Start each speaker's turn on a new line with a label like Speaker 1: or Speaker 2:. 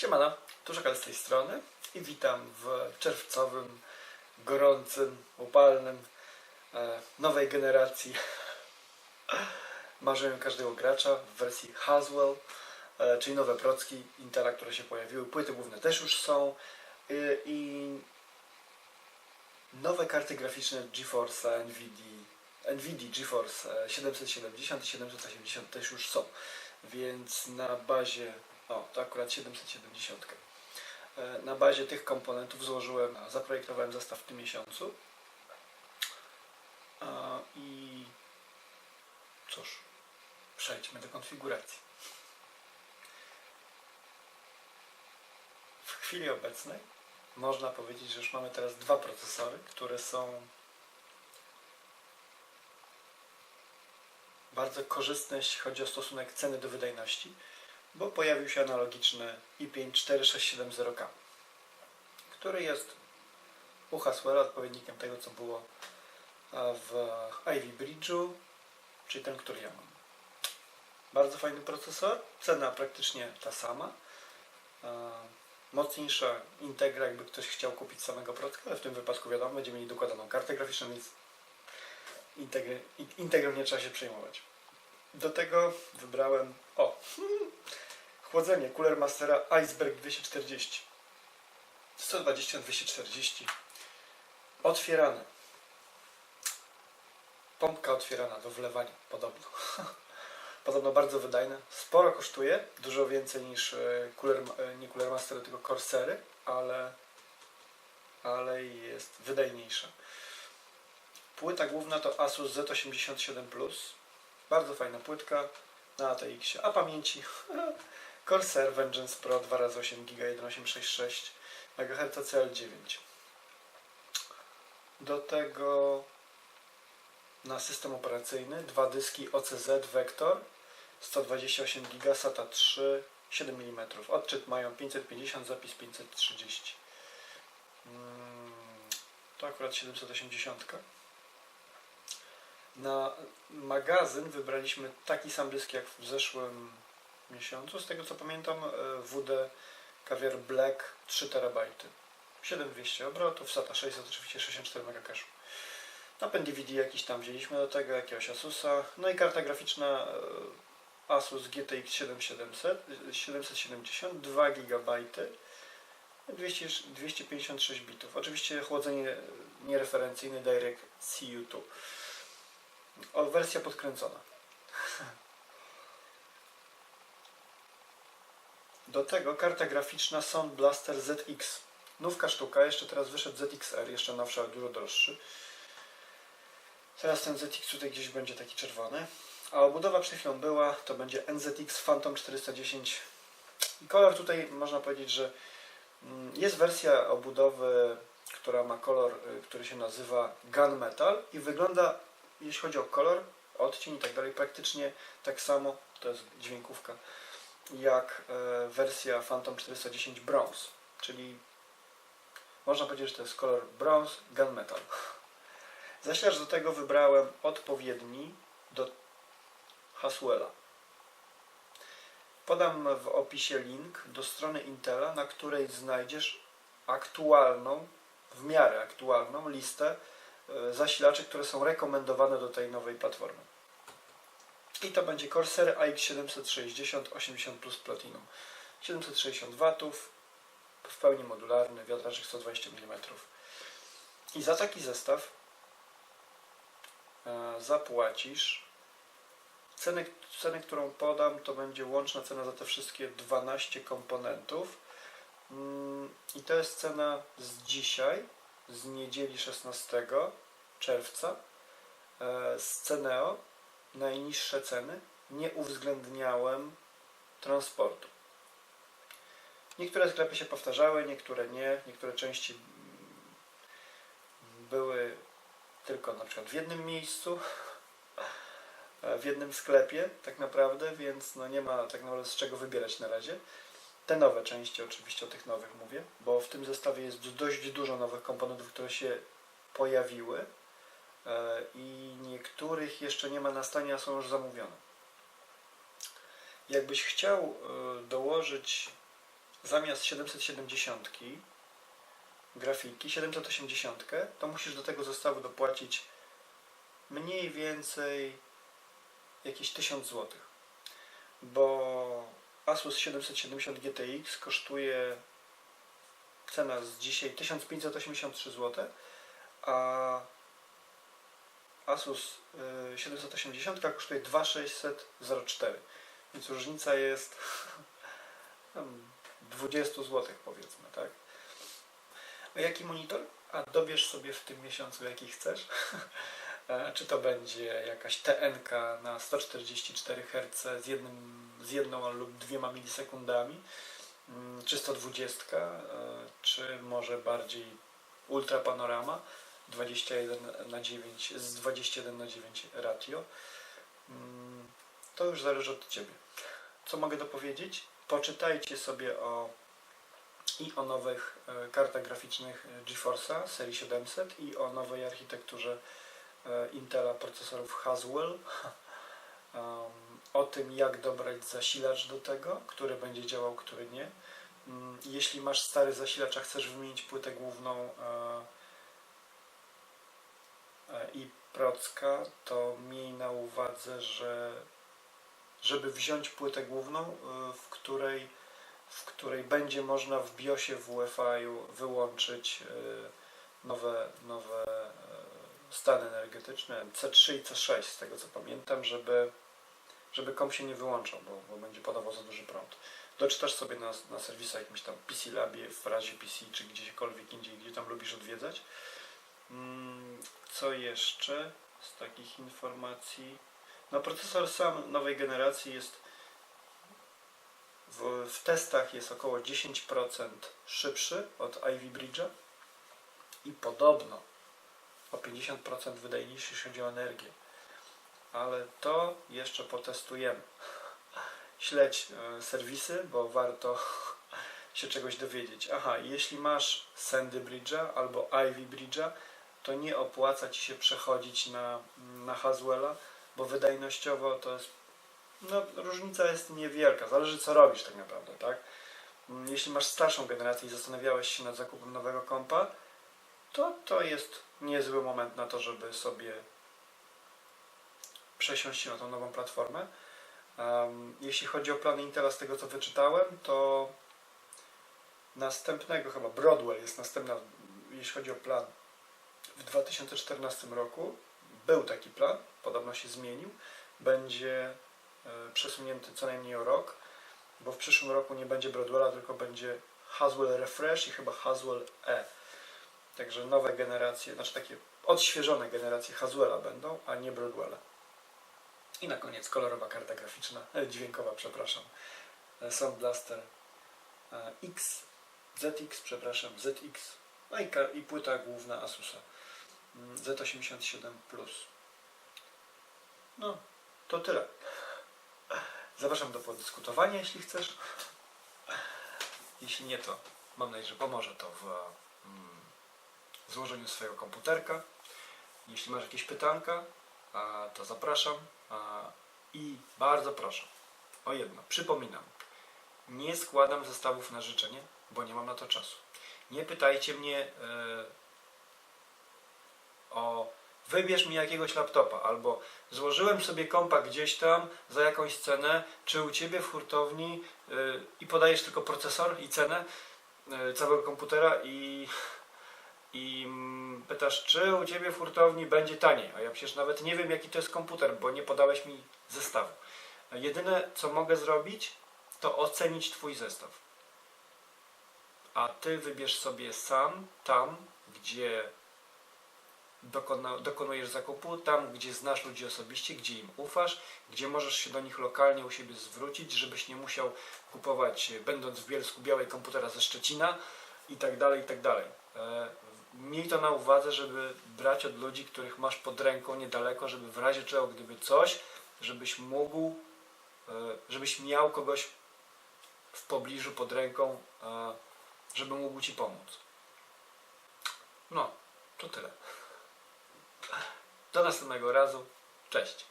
Speaker 1: Siemano, Tuszekal z tej strony i witam w czerwcowym, gorącym, upalnym, e, nowej generacji marzeniu każdego gracza w wersji Haswell, e, czyli nowe procki Intela, które się pojawiły. Płyty główne też już są e, i nowe karty graficzne GeForce'a, NVIDIA, NVIDIA GeForce e, 770 i 780 też już są, więc na bazie o, to akurat 770. E, Na bazie tych komponentów złożyłem, zaprojektowałem zestaw w tym miesiącu. I cóż, przejdźmy do konfiguracji. W chwili obecnej można powiedzieć, że już mamy teraz dwa procesory, które są bardzo korzystne, jeśli chodzi o stosunek ceny do wydajności bo pojawił się analogiczny i5 4670K, który jest u Haswella odpowiednikiem tego, co było w Ivy Bridge'u, czyli ten, który ja mam. Bardzo fajny procesor, cena praktycznie ta sama. E, Mocniejsza Integra, jakby ktoś chciał kupić samego procka, ale w tym wypadku wiadomo, będziemy mieli dokładaną kartę graficzną, więc Integrem nie trzeba się przejmować. Do tego wybrałem, o, chłodzenie Cooler Mastera Iceberg 240. 120-240. Otwierane. Pompka otwierana do wlewania, podobno. podobno bardzo wydajne. Sporo kosztuje, dużo więcej niż e, Cooler, e, nie Cooler Master, tylko Corsery, ale, ale jest wydajniejsza. Płyta główna to Asus Z87 Plus. Bardzo fajna płytka na ATX-ie. A pamięci Corsair Vengeance Pro 2x8 GB 1866 MHz CL9. Do tego na system operacyjny dwa dyski OCZ Vector 128 GB SATA 3 7 mm. Odczyt mają 550, zapis 530. Mm, To akurat 780. Na magazyn wybraliśmy taki sam dysk jak w zeszłym miesiącu. Z tego co pamiętam, e, WD Caviar Black 3 TB. 7200 obrotów, SATA 600, oczywiście 64 MB cache. Napęd DVD jakiś tam wzięliśmy do tego, jakiegoś Asusa. No i karta graficzna e, Asus GTX 7700, 770, 2 GB, 200, 256 bitów. Oczywiście chłodzenie niereferencyjne Direct CU2. O, wersja podkręcona. Do tego karta graficzna Sound Blaster ZX. Nówka sztuka, jeszcze teraz wyszedł ZXR, jeszcze nowszy, ale dużo droższy. Teraz ten ZX tutaj gdzieś będzie taki czerwony. A obudowa przed chwilą była, to będzie NZX Phantom 410. I kolor tutaj można powiedzieć, że mm, jest wersja obudowy, która ma kolor, y, który się nazywa Gunmetal i wygląda, jeśli chodzi o kolor, odcień i tak dalej, praktycznie tak samo, to jest dźwiękówka, jak e, wersja Phantom 410 Bronze, czyli można powiedzieć, że to jest kolor Bronze Gunmetal. Zaślarz do tego wybrałem odpowiedni do Haswella. Podam w opisie link do strony Intela, na której znajdziesz aktualną, w miarę aktualną listę zasilaczy, które są rekomendowane do tej nowej platformy. I to będzie Corsair AX760 80 Plus Platinum. 760 W, w pełni modularny, wiatraczek 120 mm. I za taki zestaw e, zapłacisz cenę, cenę, którą podam, to będzie łączna cena za te wszystkie 12 komponentów. Mm, I to jest cena z dzisiaj, z niedzieli 16 czerwca, e, z Ceneo najniższe ceny, nie uwzględniałem transportu. Niektóre sklepy się powtarzały, niektóre nie, niektóre części były tylko na przykład w jednym miejscu, w jednym sklepie tak naprawdę, więc no nie ma tak naprawdę z czego wybierać na razie. Te nowe części, oczywiście o tych nowych mówię, bo w tym zestawie jest dość dużo nowych komponentów, które się pojawiły e, i niektórych jeszcze nie ma na stanie, a są już zamówione. Jakbyś chciał e, dołożyć zamiast 770 grafiki, 780, to musisz do tego zestawu dopłacić mniej więcej jakieś 1000 zł. Bo Asus 770 GTX kosztuje cena z dzisiaj 1583 zł, a Asus y, 780 kosztuje 2604. Więc różnica jest tam 20 zł powiedzmy, tak? A jaki monitor? A dobierz sobie w tym miesiącu jaki chcesz. E, Czy to będzie jakaś TNK na 144 Hz z, jednym, z jedną lub dwiema milisekundami, mm, czy 120, e, czy może bardziej ultra panorama 21 na 9 z 21 na 9 ratio. Mm, To już zależy od Ciebie. Co mogę dopowiedzieć? Poczytajcie sobie o i o nowych e, kartach graficznych e, GeForce'a serii 700 i o nowej architekturze e, Intela procesorów Haswell. Um, o tym, jak dobrać zasilacz do tego, który będzie działał, który nie. Mm, Jeśli masz stary zasilacz, a chcesz wymienić płytę główną i procka, to miej na uwadze, że żeby wziąć płytę główną, e, w której, w której będzie można w BIOSie w UEFI wyłączyć e, nowe, nowe e, stany energetyczne C3 i C6 z tego co pamiętam, żeby, żeby komp się nie wyłączał, bo, bo będzie podawał za duży prąd. Doczytasz sobie na, na serwisach jakimś tam PC Labie, w razie PC czy gdziekolwiek indziej, gdzie tam lubisz odwiedzać. Mm, Co jeszcze z takich informacji? No procesor sam nowej generacji jest w, w testach jest około 10% szybszy od Ivy Bridge'a i podobno o 50% wydajniejszy, jeśli chodzi o energię. Ale to jeszcze potestujemy. Śledź e, serwisy, bo warto się czegoś dowiedzieć. Aha, jeśli masz Sandy Bridge'a albo Ivy Bridge'a, to nie opłaca Ci się przechodzić na, na Haswella, bo wydajnościowo to jest no, różnica jest niewielka, zależy co robisz tak naprawdę, tak? Jeśli masz starszą generację i zastanawiałeś się nad zakupem nowego kompa, to to jest niezły moment na to, żeby sobie przesiąść się na tą nową platformę. Um, jeśli chodzi o plany Intela, z tego co wyczytałem, to następnego chyba Broadwell jest następna, jeśli chodzi o plan w 2014 roku. Był taki plan, podobno się zmienił. Będzie e, przesunięty co najmniej o rok, bo w przyszłym roku nie będzie Broadwella, tylko będzie Haswell Refresh i chyba Haswell E. Także nowe generacje, znaczy takie odświeżone generacje Haswella będą, a nie Broadwella. I na koniec kolorowa karta graficzna, e, dźwiękowa, przepraszam. E, Sound Blaster X, ZX, przepraszam, ZX. No i, i płyta główna Asusa mm, Z87 Plus. No, to tyle. Zapraszam do podyskutowania, jeśli chcesz. Jeśli nie, to mam nadzieję, że pomoże to w mm, złożeniu swojego komputerka. Jeśli masz jakieś pytanka, to zapraszam. I bardzo proszę o jedno. Przypominam, nie składam zestawów na życzenie, bo nie mam na to czasu. Nie pytajcie mnie e, o wybierz mi jakiegoś laptopa, albo złożyłem sobie kompa gdzieś tam za jakąś cenę, czy u Ciebie w hurtowni y, i podajesz tylko procesor i cenę y, całego komputera i, i pytasz, czy u Ciebie w hurtowni będzie taniej, a ja przecież nawet nie wiem jaki to jest komputer, bo nie podałeś mi zestawu. Jedyne co mogę zrobić, to ocenić Twój zestaw. A Ty wybierz sobie sam tam, gdzie dokona, dokonujesz zakupu tam, gdzie znasz ludzi osobiście, gdzie im ufasz, gdzie możesz się do nich lokalnie u siebie zwrócić, żebyś nie musiał kupować, będąc w Bielsku, białej komputera ze Szczecina i tak dalej, i tak dalej. E, Miej to na uwadze, żeby brać od ludzi, których masz pod ręką niedaleko, żeby w razie czego, gdyby coś, żebyś mógł, e, żebyś miał kogoś w pobliżu, pod ręką, e, żeby mógł Ci pomóc. No, to tyle. Do następnego razu. Cześć.